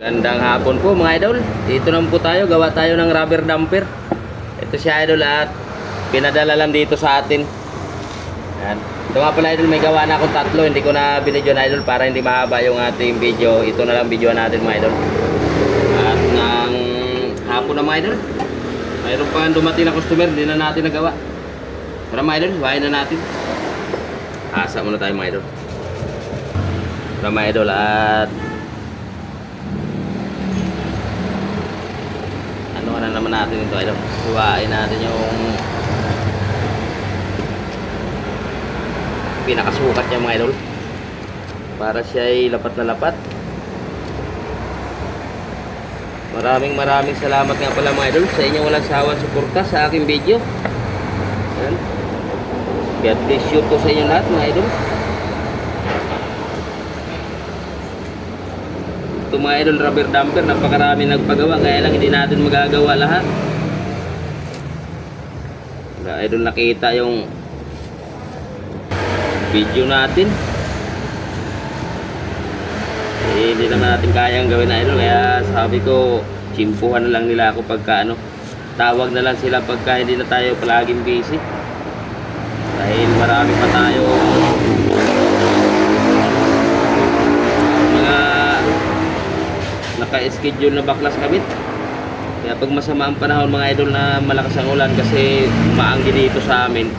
Gandang hapon po mga idol. Dito naman po tayo, gawa tayo ng rubber dumper. Ito si idol at pinadala lang dito sa atin. Yan. Ito nga pala idol, may gawa na akong tatlo. Hindi ko na binidyo na idol para hindi mahaba yung ating video. Ito na lang video natin mga idol. At ng hapon na mga idol. Mayroon pa dumating na customer, hindi na natin nagawa. Tara mga idol, bahay na natin. Asa muna tayo mga idol. Tara mga idol at ano na naman natin ito. Idol huwain natin yung pinakasukat niya mga idol. Para siya ay lapat na lapat. Maraming maraming salamat nga pala mga idol. Sa inyong walang sawang suporta sa aking video. Yan God bless you po sa inyo lahat mga idol ito mga idol rubber dumper napakarami nagpagawa kaya lang hindi natin magagawa lahat. Mga idol nakita yung video natin. Eh, hindi naman natin kayang gawin na idol kaya sabi ko chimpuhan na lang nila ako pagka ano tawag na lang sila pagka hindi na tayo palaging busy. Dahil marami pa tayo mga naka-schedule na baklas kabit. Kaya pag masama ang panahon mga idol na malakas ang ulan kasi maanggi dito sa amin,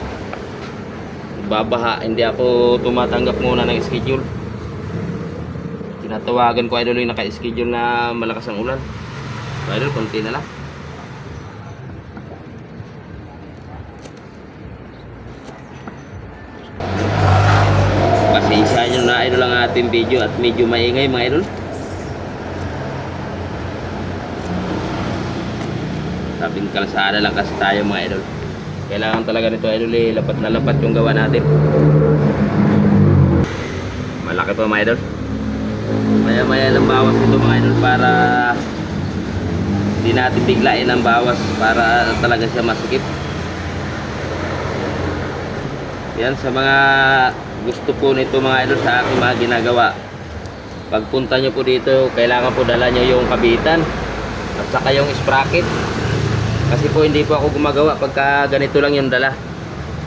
babaha, hindi ako tumatanggap muna ng schedule. Tinatawagan ko idol yung naka-schedule na malakas ang ulan. So idol, konti na lang. Pasensya nyo na idol ang ating video at medyo maingay mga idol. Sabing kalsada lang kasi tayo mga idol. Kailangan talaga nito idol eh, lapat na lapat yung gawa natin. Malaki pa mga idol. Maya maya lang bawas ito mga idol para hindi natin biglain ang bawas para talaga siya masikip. Yan sa mga gusto po nito mga idol sa aking mga ginagawa. Pagpunta nyo po dito, kailangan po dala nyo yung kabitan at saka yung sprocket. Kasi po hindi po ako gumagawa pagka ganito lang yung dala.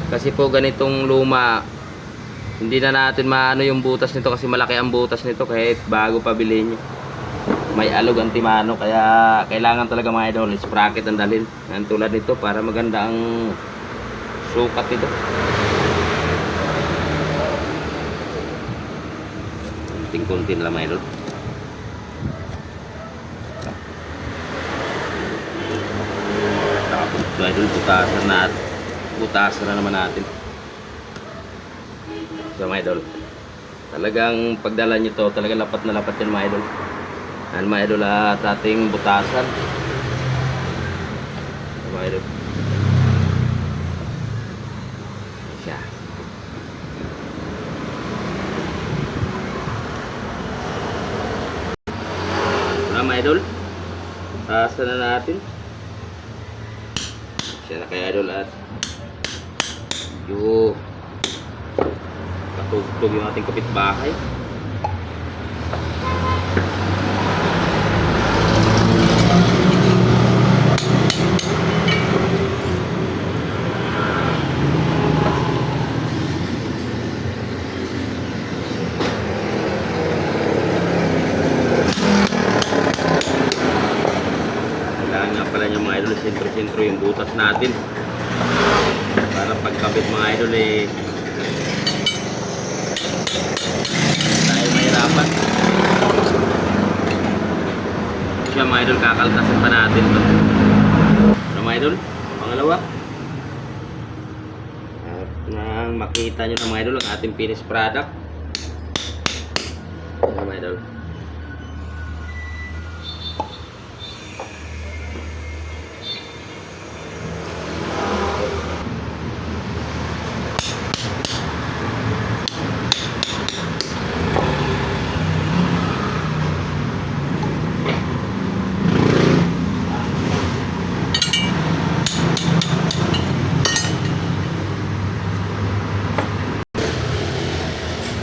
Kasi po ganitong luma, hindi na natin maano yung butas nito kasi malaki ang butas nito kahit bago pa bilhin nyo. May alog ang timano kaya kailangan talaga mga idol, sprocket ang dalhin. Yan tulad nito para maganda ang sukat nito. Kunting-kunti na lang mga idol. Tapos ito idol, butasan na butasan na naman natin. So mga idol, talagang pagdala nyo to, talagang lapat na lapat yan mga idol. Yan mga idol at ating butasan. So, mga idol. Siya. Wala mga idol. Taasan na natin. Siya na kaya idol at medyo patugtog yung ating kapitbahay. Kailangan nga pala yung mga idol, sentro-sentro yung butas natin. Para pagkabit mga idol eh, tayo mahirapan. Siya mga idol, kakaltasan pa natin to. Ano mga idol? Pangalawa. At nang makita nyo na mga idol ang ating finished product. Ano mga idol?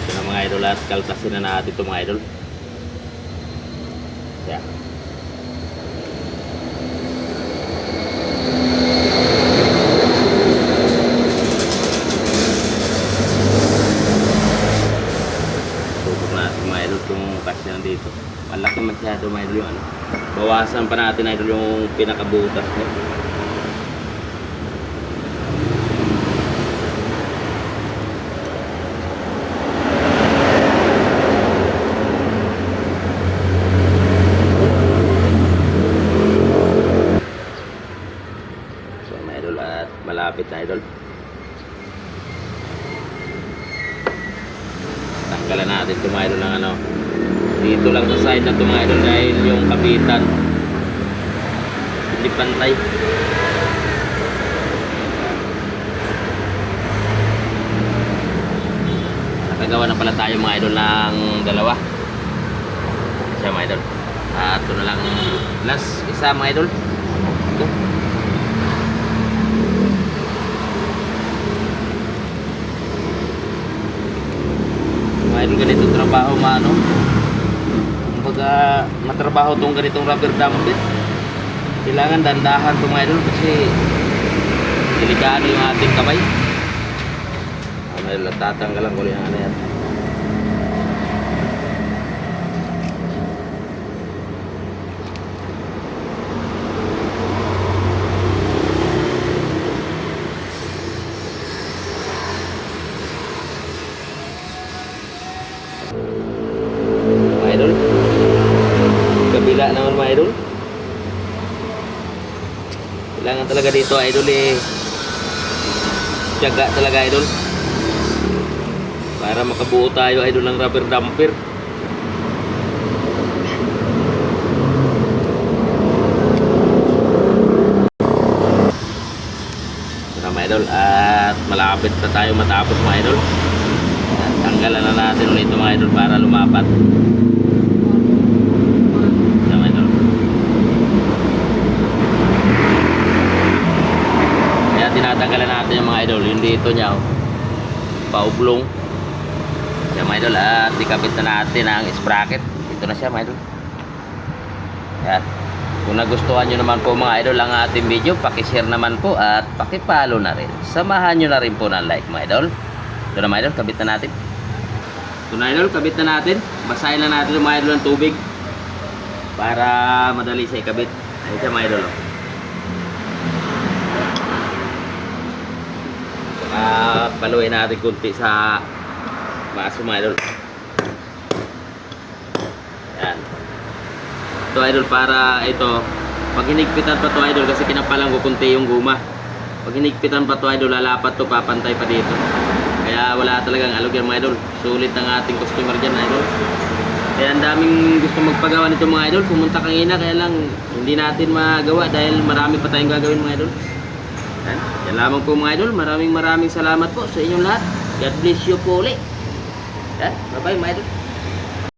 Ito na mga idol at kaltasin na natin ito mga idol. siya. Subok natin mga idol kung kasya dito. Malaki masyado mga idol yung ano. Bawasan pa natin idol yung pinakabutas niya. So mga idol at malapit na idol. Tanggalan natin itong mga idol ng ano. Dito lang sa side na itong mga idol dahil yung kapitan. Hindi pantay. Nakagawa na pala tayo mga idol ng dalawa. Siya mga idol. At ito na lang last isa mga idol. Ito. Mga idol ganito trabaho maano. Kumbaga matrabaho tong ganitong rubber dam bit. Kailangan dandahan to mga idol kasi delikado yung ating kamay. Mga idol, tatanggalan ko rin ano yan. Mga idol. Kabila naman mga idol. Kailangan talaga dito idol eh. Tiyaga talaga idol. Para makabuo tayo idol ng rubber damper. Mga idol at malapit na tayo matapos mga idol. At Tanggalan na natin ulit mga idol para lumapat. Ito mga idol. Kaya tinatanggalan natin yung mga idol. Yung dito niya. Oh. Paublong. Yan mga idol. At ikabit na natin ang sprocket. Ito na siya mga idol. Yan. Kung nagustuhan nyo naman po mga idol ang ating video, pakishare naman po at pakipalo na rin. Samahan nyo na rin po ng like mga idol. Ito na mga idol, kabit na natin. Ito na idol, kabit na natin. Basahin na natin mga idol ng tubig. Para madali siya ikabit. Ayun siya mga idol. oh. Ah, paluin natin kunti sa baso mga idol. Yan. Ito idol para ito pag hinigpitan pa to idol kasi kinapalan ko kunti yung guma. Pag hinigpitan pa to idol lalapat to papantay pa dito. Kaya wala talagang alog yan mga idol. Sulit ang ating customer dyan idol. Kaya ang daming gusto magpagawa nito mga idol. Pumunta kanina kaya lang hindi natin magawa dahil marami pa tayong gagawin mga idol. Yan. Yan lamang po mga idol. Maraming maraming salamat po sa inyong lahat. God bless you po ulit. Yan. Bye bye mga idol.